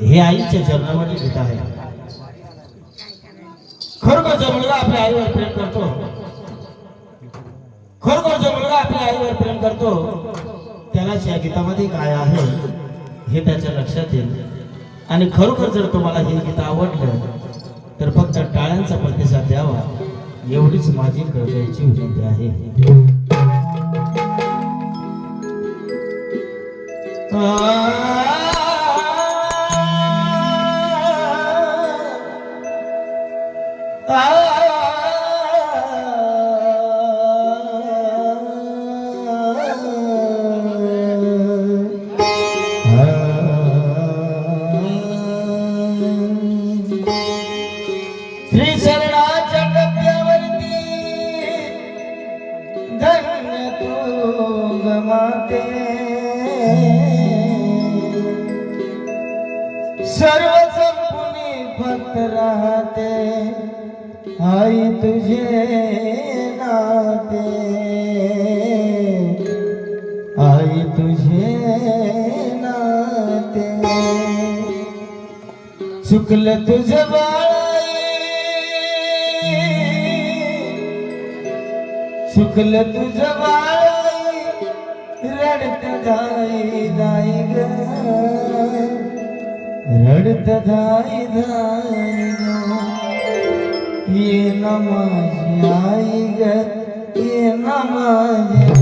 हे आईच्या चरणामध्ये गीत आहे. खरोखर मुलगा आपल्या आईवर प्रेम करतो खरोखर मुलगा आपल्या आईवर प्रेम करतो त्यालाच या गीतामध्ये काय आहे हे त्याच्या लक्षात येईल. आणि खरोखर जर तुम्हाला हे गीत आवडलं तर फक्त टाळ्यांचा प्रतिसाद द्यावा एवढीच माझी कळकळीची विनंती आहे. सर्व संपुनी फक्त राहते. आई तुझे नाते. आई तुझे नाते. चुकलं तुझ बाळाई चुकलं तुझं बाळाई रडत जाई दाई അടുത്തതായിരുന്നു ഈ നമായിക ഈ നമായിക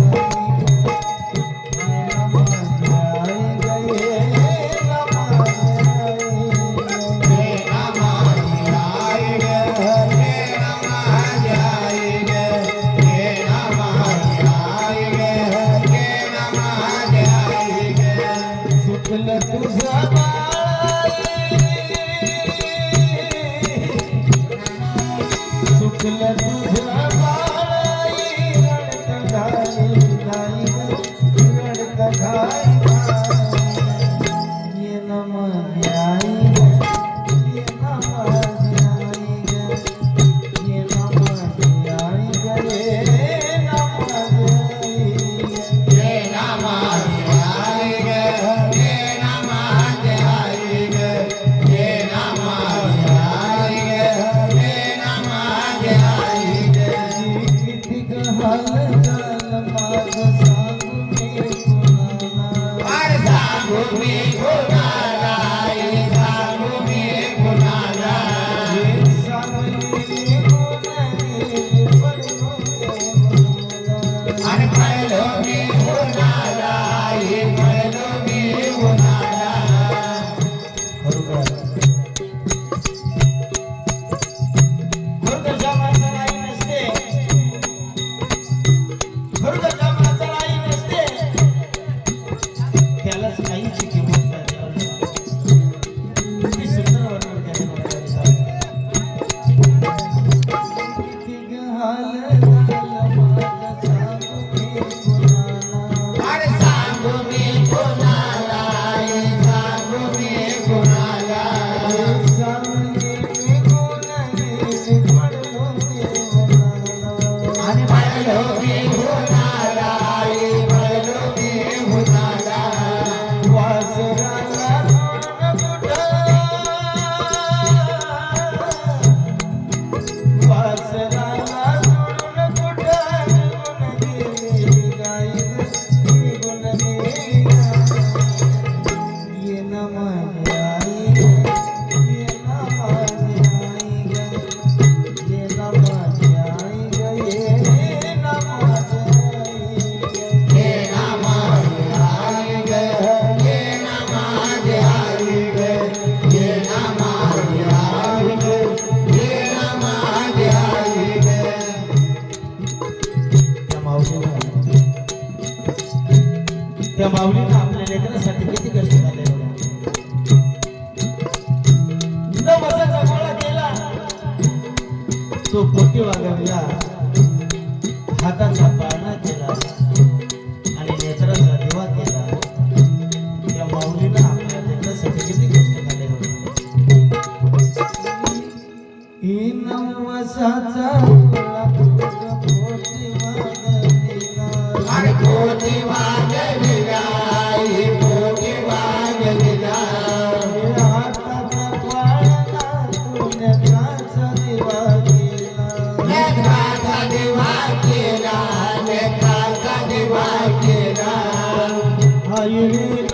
Let us go. रडत घाई त्या माऊलीनं आपल्या लेकरासाठी किती कष्ट झाले केला. तो पोटी वागवला. हातात 雨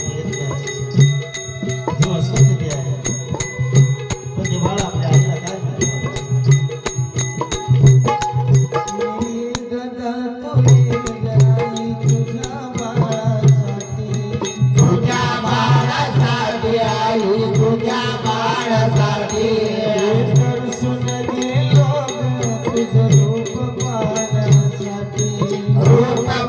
Roma.